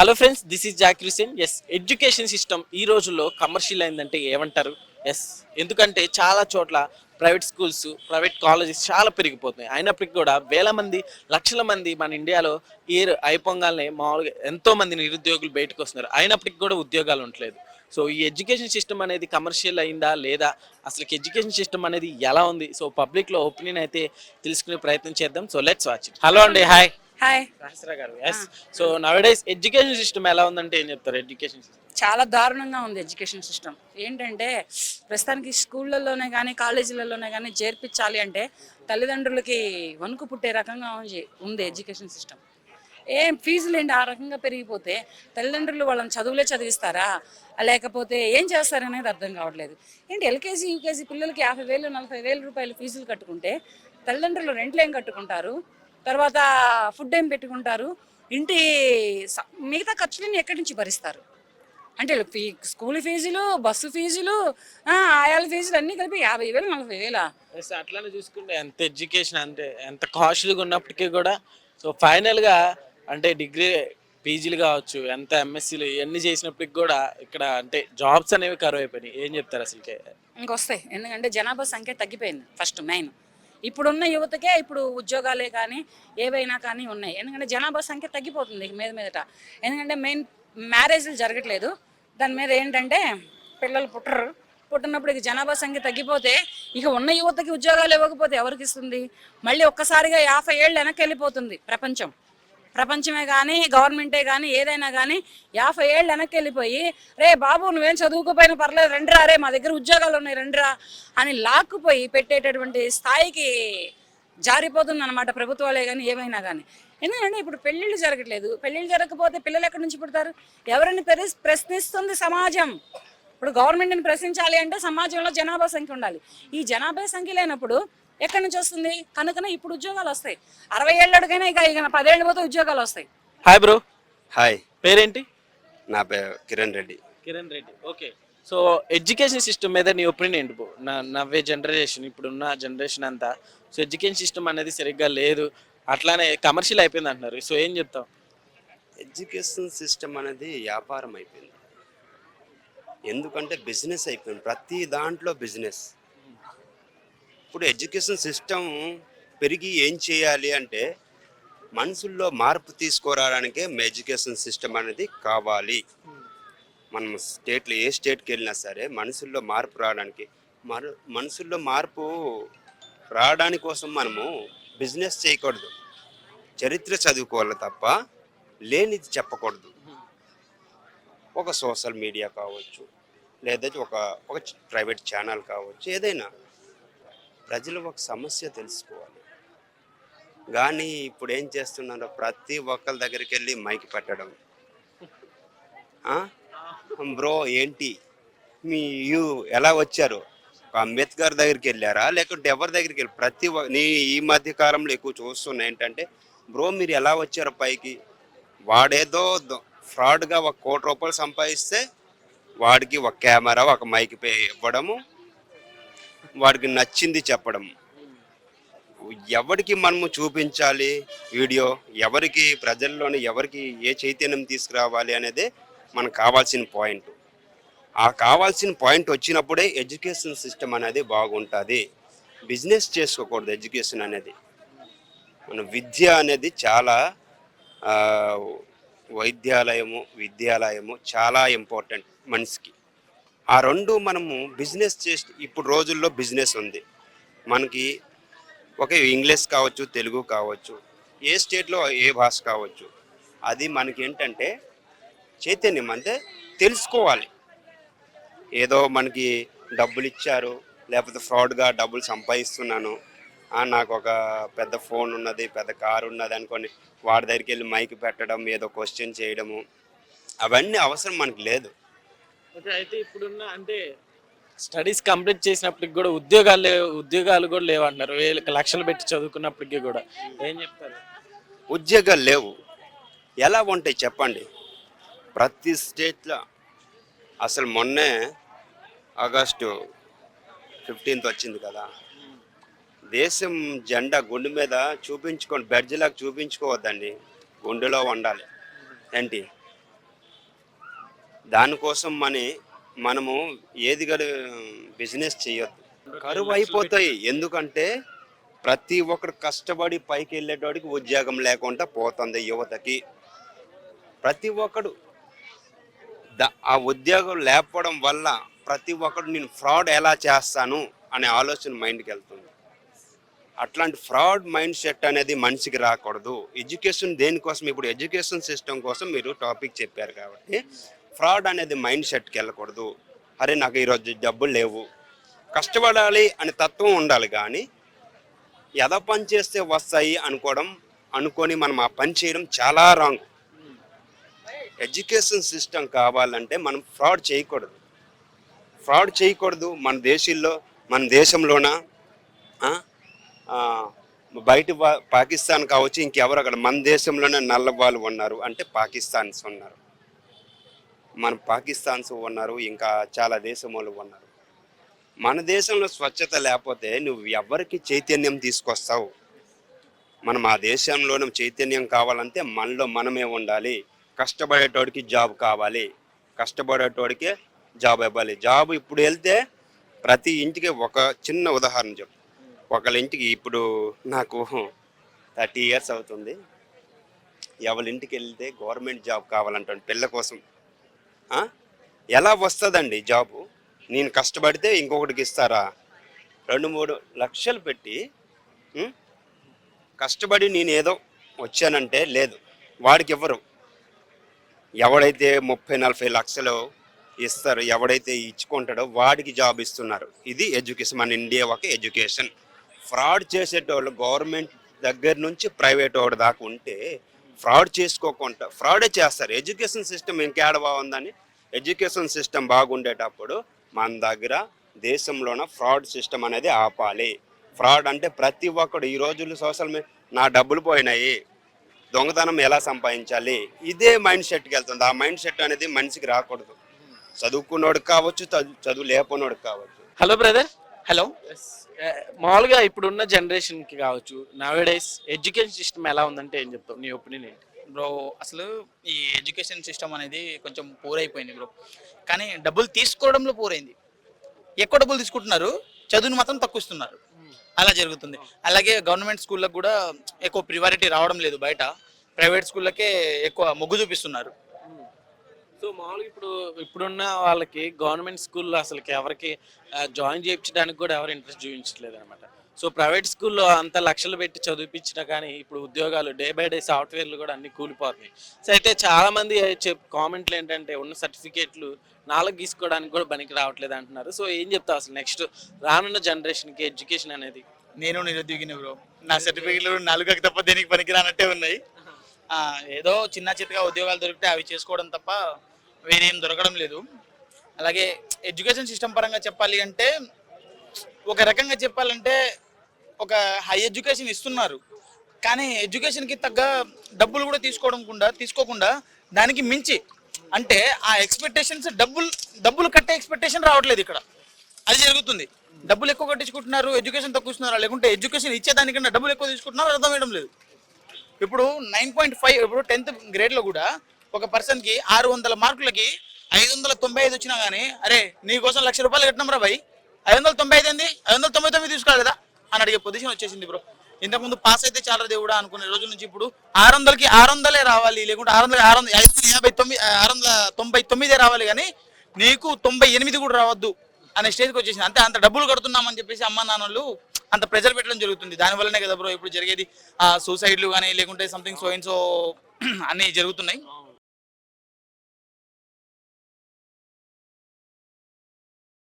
Hello friends this is Zakir Hussain yes education system ఈ రోజుల్లో commercial అయిందంటే ఏమంటారు? ఎస్ ఎందుకంటే చాలా చోట్ల ప్రైవేట్ స్కూల్స్ ప్రైవేట్ కాలేజెస్ చాలా పెరిగిపోతున్నాయి. అయినప్పటికీ కూడా వేల మంది లక్షల మంది మన ఇండియాలో ఈ అయిపోగానే మామూలుగా ఎంతో మంది నిరుద్యోగులు బయటకు వస్తున్నారు. అయినప్పటికీ కూడా ఉద్యోగాలు ఉండలేదు. సో ఈ ఎడ్యుకేషన్ సిస్టమ్ అనేది కమర్షియల్ అయిందా లేదా? అసలు ఎడ్యుకేషన్ సిస్టమ్ అనేది ఎలా ఉంది? సో పబ్లిక్లో ఒపీనియన్ అయితే తెలుసుకునే ప్రయత్నం చేద్దాం. సో లెట్స్ వాచ్ హలో అండి హాయ్ హాయ్ సహస్ర గారు yes so nowadays education system ఎలా ఉందంటే ఏం చెప్తారు ఎడ్యుకేషన్ సిస్టమ్ చాలా దారుణంగా ఉంది ఎడ్యుకేషన్ సిస్టమ్ ఏంటంటే ప్రస్తుతానికి స్కూళ్ళల్లోనే కానీ కాలేజీలలోనే కానీ చేర్పించాలి అంటే తల్లిదండ్రులకి వణుకు పుట్టే రకంగా ఉంది- ఉంది ఎడ్యుకేషన్ సిస్టమ్ ఏం ఫీజులు ఏంటి? ఆ రకంగా పెరిగిపోతే తల్లిదండ్రులు వాళ్ళని చదువులే చదివిస్తారా? లేకపోతే ఏం చేస్తారనేది అర్థం కావట్లేదు. ఏంటి ఎల్కేజీ యూకేజీ పిల్లలకి యాభై వేలు నలభై వేల రూపాయలు ఫీజులు కట్టుకుంటే తల్లిదండ్రులు రెంట్లు ఏం కట్టుకుంటారు? తర్వాత ఫుడ్ ఏం పెట్టుకుంటారు? ఇంటి మిగతా ఖర్చులన్నీ ఎక్కడి నుంచి భరిస్తారు? అంటే ఫీ స్కూల్ ఫీజులు బస్సు ఫీజులు ఆయాల ఫీజులు అన్నీ కలిపి యాభై వేలు నలభై వేలా? అట్లానే చూసుకుంటే ఎంత ఎడ్యుకేషన్ అంటే ఎంత కాస్ట్లీగా ఉన్నప్పటికీ కూడా సో ఫైనల్గా అంటే డిగ్రీ పీజీలు కావచ్చు ఎంత ఎంఎస్సీలు ఇవన్నీ చేసినప్పటికి కూడా ఇక్కడ అంటే జాబ్స్ అనేవి కరువు అయిపోయినాయి ఏం చెప్తారు అసలుకే? ఇంకొస్తాయి. ఎందుకంటే జనాభా సంఖ్య తగ్గిపోయింది. First main. ఇప్పుడున్న యువతకే ఇప్పుడు ఉద్యోగాలే కానీ ఏవైనా కానీ ఉన్నాయి. ఎందుకంటే జనాభా సంఖ్య తగ్గిపోతుంది మీద మీదట. ఎందుకంటే మెయిన్ మ్యారేజ్లు జరగట్లేదు. దాని మీద ఏంటంటే పిల్లలు పుట్టరు. పుట్టినప్పుడు ఇక జనాభా సంఖ్య తగ్గిపోతే ఇక ఉన్న యువతకి ఉద్యోగాలు ఇవ్వకపోతే ఎవరికి ఇస్తుంది? మళ్ళీ ఒక్కసారిగా యాభై ఏళ్ళు వెనక్కి వెళ్ళిపోతుంది ప్రపంచం. ప్రపంచమే కానీ గవర్నమెంటే కానీ ఏదైనా కానీ యాభై ఏళ్ళు వెనక్కి వెళ్ళిపోయి రే బాబు నువ్వేం చదువుకోపోయినా పర్లేదు రెండురా రే మా దగ్గర ఉద్యోగాలు ఉన్నాయి రండిరా అని లాక్కుపోయి పెట్టేటటువంటి స్థాయికి జారిపోతుంది అనమాట ప్రభుత్వాలే కానీ ఏమైనా కానీ ఎందుకంటే ఇప్పుడు పెళ్ళిళ్ళు జరగట్లేదు. పెళ్ళిళ్ళు జరగకపోతే పిల్లలు ఎక్కడి నుంచి పుడతారు? ఎవరిని ప్రశ్నిస్తుంది సమాజం. ఇప్పుడు గవర్నమెంట్ని ప్రశ్నించాలి అంటే సమాజంలో జనాభా సంఖ్య ఉండాలి. ఈ జనాభా సంఖ్య లేనప్పుడు ఎక్కడి నుంచి వస్తుంది? కనుకనే ఇప్పుడు ఉద్యోగాలు వస్తాయి. అరవై ఏళ్ళడికైనా ఇక ఇక పదేళ్ళు పోతే ఉద్యోగాలు వస్తాయి. హాయ్ బ్రో హాయ్ పేరేంటి? నా పేరు Kiran Reddy. Kiran Reddy. Okay so education system మీద నీ ఒపీనియన్ ఏంటి బ్రో నా నవ్వే జనరేషన్ ఇప్పుడున్న జనరేషన్ అంతా. సో ఎడ్యుకేషన్ సిస్టమ్ అనేది సరిగ్గా లేదు. అట్లానే కమర్షియల్ అయిపోయింది అంటున్నారు. సో ఏం చెప్తావు? ఎడ్యుకేషన్ సిస్టమ్ అనేది వ్యాపారం అయిపోయింది. ఎందుకంటే బిజినెస్ అయిపోయింది. ప్రతి దాంట్లో బిజినెస్ ఇప్పుడు ఎడ్యుకేషన్ సిస్టమ్ పెరిగి ఏం చేయాలి అంటే మనుషుల్లో మార్పు తీసుకురావడానికే ఎడ్యుకేషన్ సిస్టమ్ అనేది కావాలి. మనం స్టేట్లో ఏ స్టేట్కి వెళ్ళినా సరే మనుషుల్లో మార్పు రావడానికి మన మనుషుల్లో మార్పు రావడానికి కోసం మనము బిజినెస్ చేయకూడదు. చరిత్ర చదువుకోవాలి తప్ప లేనిది చెప్పకూడదు. ఒక సోషల్ మీడియా కావచ్చు లేదా ఒక ఒక ప్రైవేట్ ఛానల్ కావచ్చు ఏదైనా ప్రజలు ఒక సమస్య తెలుసుకోవాలి. కానీ ఇప్పుడు ఏం చేస్తున్నారో ప్రతి ఒక్కరి దగ్గరికి వెళ్ళి మైక్ పెట్టడం. బ్రో ఏంటి? మీ యూ ఎలా వచ్చారు? అంబేద్కర్ దగ్గరికి వెళ్ళారా లేకుంటే ఎవరి దగ్గరికి వెళ్ళి ప్రతి ఒ- నీ ఈ మధ్య కాలంలో ఎక్కువ చూస్తున్నా ఏంటంటే బ్రో మీరు ఎలా వచ్చారు పైకి? వాడేదో ఫ్రాడ్గా ఒక కోటి రూపాయలు సంపాదిస్తే వాడికి ఒక కెమెరా ఒక మైక్ పే ఇవ్వడము వాడికి నచ్చింది చెప్పడం. ఎవరికి మనము చూపించాలి వీడియో? ఎవరికి ప్రజల్లోని ఎవరికి ఏ చైతన్యం తీసుకురావాలి అనేది మనకు కావాల్సిన పాయింట్. ఆ కావాల్సిన పాయింట్ వచ్చినప్పుడే ఎడ్యుకేషన్ సిస్టమ్ అనేది బాగుంటుంది. బిజినెస్ చేసుకోకూడదు ఎడ్యుకేషన్ అనేది. మన విద్య అనేది చాలా వైద్యాలయము విద్యాలయము చాలా ఇంపార్టెంట్ మనిషికి. ఆ రెండు మనము బిజినెస్ చేసి ఇప్పుడు రోజుల్లో బిజినెస్ ఉంది. మనకి ఒక ఇంగ్లీష్ కావచ్చు తెలుగు కావచ్చు ఏ స్టేట్లో ఏ భాష కావచ్చు అది మనకి ఏంటంటే చైతన్యం అంటే తెలుసుకోవాలి. ఏదో మనకి డబ్బులు ఇచ్చారు లేకపోతే ఫ్రాడ్గా డబ్బులు సంపాదిస్తున్నాను నాకు ఒక పెద్ద ఫోన్ ఉన్నది పెద్ద కారు ఉన్నది అనుకొని వాడి దగ్గరికి వెళ్ళి మైక్ పెట్టడం ఏదో క్వశ్చన్ చేయడము అవన్నీ అవసరం మనకి లేదు. ఓకే అయితే ఇప్పుడున్న అంటే స్టడీస్ కంప్లీట్ చేసినప్పటికి కూడా ఉద్యోగాలు లేవు ఉద్యోగాలు కూడా లేవంటున్నారు. వేలకు లక్షలు పెట్టి చదువుకున్నప్పటికీ కూడా. ఏం చెప్తారు? ఉద్యోగాలు లేవు. ఎలా ఉంటాయి చెప్పండి? ప్రతి స్టేట్లో అసలు మొన్నే ఆగస్టు ఫిఫ్టీన్త్ వచ్చింది కదా. దేశం జెండా గుండె మీద చూపించుకొని బెడ్జ్లాగా చూపించుకోవద్దండి. గుండెలో ఉండాలి. ఏంటి? దానికోసం మని మనము ఏది గడి బిజినెస్ చేయొద్దు. కరువు అయిపోతాయి ఎందుకంటే ప్రతి ఒక్కరు కష్టపడి పైకి వెళ్ళేటోడికి ఉద్యోగం లేకుండా పోతుంది యువతకి. ప్రతి ఒక్కడు ఆ ఉద్యోగం లేకపోవడం వల్ల ప్రతి ఒక్కడు నేను ఫ్రాడ్ ఎలా చేస్తాను అనే ఆలోచన మైండ్కి వెళ్తుంది. అట్లాంటి ఫ్రాడ్ మైండ్ సెట్ అనేది మనిషికి రాకూడదు. ఎడ్యుకేషన్ దేనికోసం? ఇప్పుడు ఎడ్యుకేషన్ సిస్టమ్ కోసం మీరు టాపిక్ చెప్పారు కాబట్టి ఫ్రాడ్ అనేది మైండ్ సెట్కి వెళ్ళకూడదు. అరే నాకు ఈరోజు డబ్బులు లేవు. కష్టపడాలి అనే తత్వం ఉండాలి కానీ ఎద పని చేస్తే వస్తాయి అనుకోవడం అనుకొని మనం ఆ పని చేయడం చాలా రాంగ్ ఎడ్యుకేషన్ సిస్టమ్ కావాలంటే మనం ఫ్రాడ్ చేయకూడదు. ఫ్రాడ్ చేయకూడదు మన దేశంలో మన దేశంలోన బయట పాకిస్తాన్ కావచ్చు ఇంకెవరు అక్కడ మన దేశంలోనే నల్ల వాళ్ళు ఉన్నారు. అంటే పాకిస్తాన్స్ ఉన్నారు. మన పాకిస్తాన్స్ ఉన్నారు ఇంకా చాలా దేశం వాళ్ళు ఉన్నారు. మన దేశంలో స్వచ్ఛత లేకపోతే నువ్వు ఎవరికి చైతన్యం తీసుకొస్తావు? మనం ఆ దేశంలోనే చైతన్యం కావాలంటే మనలో మనమే ఉండాలి. కష్టపడేటోడికి జాబ్ కావాలి. కష్టపడేటోడికి జాబ్ ఇవ్వాలి. జాబ్ ఇప్పుడు వెళ్తే ప్రతి ఇంటికి ఒక చిన్న ఉదాహరణ చెప్పు. ఒకళ్ళ ఇంటికి ఇప్పుడు నాకు థర్టీ ఇయర్స్ అవుతుంది. ఎవరి ఇంటికి వెళ్తే గవర్నమెంట్ జాబ్ కావాలంటాను పిల్ల కోసం. ఎలా వస్తుందండి జాబు? నేను కష్టపడితే ఇంకొకటికి ఇస్తారా? రెండు మూడు లక్షలు పెట్టి కష్టపడి నేను ఏదో వచ్చానంటే లేదు. వాడికి ఇవ్వరు ఎవడైతే ముప్పై నలభై లక్షలు ఇస్తారు ఎవడైతే ఇచ్చుకుంటాడో వాడికి జాబ్ ఇస్తున్నారు. ఇది ఎడ్యుకేషన్ మన ఇండియా ఒక ఎడ్యుకేషన్. ఫ్రాడ్ చేసేటోళ్ళు గవర్నమెంట్ దగ్గర నుంచి ప్రైవేట్ వాడు దాకా ఉంటే ఫ్రాడ్ చేసుకోకుండా ఫ్రాడే చేస్తారు. ఎడ్యుకేషన్ సిస్టమ్ ఇంకేడ బాగుందని ఎడ్యుకేషన్ సిస్టమ్ బాగుండేటప్పుడు మన దగ్గర దేశంలోన ఫ్రాడ్ సిస్టమ్ అనేది ఆపాలి. ఫ్రాడ్ అంటే ప్రతి ఒక్కడు ఈ రోజుల్లో సోషల్ మీడియా నా డబ్బులు పోయినాయి. దొంగతనం ఎలా సంపాదించాలి? ఇదే మైండ్ సెట్కి వెళ్తుంది. ఆ మైండ్ సెట్ అనేది మనిషికి రాకూడదు. చదువుకున్నోడికి కావచ్చు చదువు చదువు కావచ్చు. Hello brother. హలో. మామూలుగా ఇప్పుడున్న జనరేషన్కి కావచ్చు నవేడేస్ ఎడ్యుకేషన్ సిస్టమ్ ఎలా ఉందంటే ఏం చెప్తావు? నీ ఒపీనియన్ ఏంటి? బ్రో అసలు ఈ ఎడ్యుకేషన్ సిస్టమ్ అనేది కొంచెం పూర్ అయిపోయింది బ్రో. కానీ డబ్బులు తీసుకోవడంలో పూరైంది ఎక్కువ డబ్బులు తీసుకుంటున్నారు చదువుని మాత్రం తక్కువ ఇస్తున్నారు అలా జరుగుతుంది. అలాగే గవర్నమెంట్ స్కూళ్ళకు కూడా ఎక్కువ ప్రివారిటీ రావడం లేదు బయట. ప్రైవేట్ స్కూళ్ళకే ఎక్కువ మొగ్గు చూపిస్తున్నారు. సో మామూలుగా ఇప్పుడు ఇప్పుడున్న వాళ్ళకి గవర్నమెంట్ స్కూల్లో అసలుకి ఎవరికి జాయిన్ చేయించడానికి కూడా ఎవరు ఇంట్రెస్ట్ చూపించట్లేదు అనమాట సో ప్రైవేట్ స్కూల్లో అంత లక్షలు పెట్టి చదివిపించినా కానీ ఇప్పుడు ఉద్యోగాలు డే బై డే సాఫ్ట్వేర్లు కూడా అన్ని కూలిపోతున్నాయి. సో అయితే చాలా మంది చెప్ కామెంట్లు ఏంటంటే ఉన్న సర్టిఫికేట్లు నాలుగు తీసుకోవడానికి కూడా పనికి రావట్లేదు అంటున్నారు. సో ఏం చెప్తావు అసలు నెక్స్ట్ రానున్న జనరేషన్కి ఎడ్యుకేషన్ అనేది? నేను నిరుద్యోగిని బ్రో. నా సర్టిఫికెట్లు నాలుగకి తప్ప దేనికి పనికిరానట్టే ఉన్నాయి. ఆ, ఏదో చిన్న చిత్తగా ఉద్యోగాలు దొరికితే అవి చేసుకోవడం తప్ప వేరేం దొరకడం లేదు. అలాగే ఎడ్యుకేషన్ సిస్టమ్ పరంగా చెప్పాలి అంటే ఒక రకంగా చెప్పాలంటే ఒక హై ఎడ్యుకేషన్ ఇస్తున్నారు. కానీ ఎడ్యుకేషన్కి తగ్గ డబ్బులు కూడా తీసుకోవడం కూడా తీసుకోకుండా దానికి మించి అంటే ఆ ఎక్స్పెక్టేషన్స్ డబ్బులు డబ్బులు కట్టే ఎక్స్పెక్టేషన్ రావట్లేదు ఇక్కడ. అది జరుగుతుంది. డబ్బులు ఎక్కువ కట్టించుకుంటున్నారు ఎడ్యుకేషన్ తక్కువ లేకుంటే ఎడ్యుకేషన్ ఇచ్చేదానికన్నా డబ్బులు ఎక్కువ తీసుకుంటున్నారు? అర్థం వేయడం లేదు. ఇప్పుడు నైన్ పాయింట్ ఫైవ్ ఇప్పుడు టెన్త్ గ్రేడ్లో కూడా ఒక పర్సన్కి ఆరు వందల మార్కులకి ఐదు వందల తొంభై ఐదు వచ్చినా కానీ అరే నీకోసం లక్ష రూపాయలు కట్టినాం రా భయ్ ఐదు వందల తొంభై ఐదు ఏంది? ఐదు వందల తొంభై తొమ్మిది తీసుకోవాలి కదా అని అడిగే పొజిషన్ వచ్చేసింది బ్రో ఇంతకుముందు పాస్ అయితే చాలా దేవుడా అనుకునే రోజు నుంచి ఇప్పుడు ఆరు వందలకి ఆరు వందలే రావాలి లేకుంటే ఆరు వందల ఆరు వందల ఐదు వందల యాభై తొమ్మిది ఆరు వందల తొంభై తొమ్మిదే రావాలి కానీ నీకు తొంభై ఎనిమిది కూడా రావద్దు అనే స్టేజ్కి వచ్చేసింది. అంతే అంత డబ్బులు కడుతున్నామని చెప్పేసి అమ్మ నాన్నలు అంత ప్రెజర్ పెట్టడం జరుగుతుంది. దానివల్లనే కదా బ్రో ఇప్పుడు జరిగేది సూసైడ్లు కానీ లేకుంటే సంథింగ్ సో అండ్ సో అన్నీ జరుగుతున్నాయి.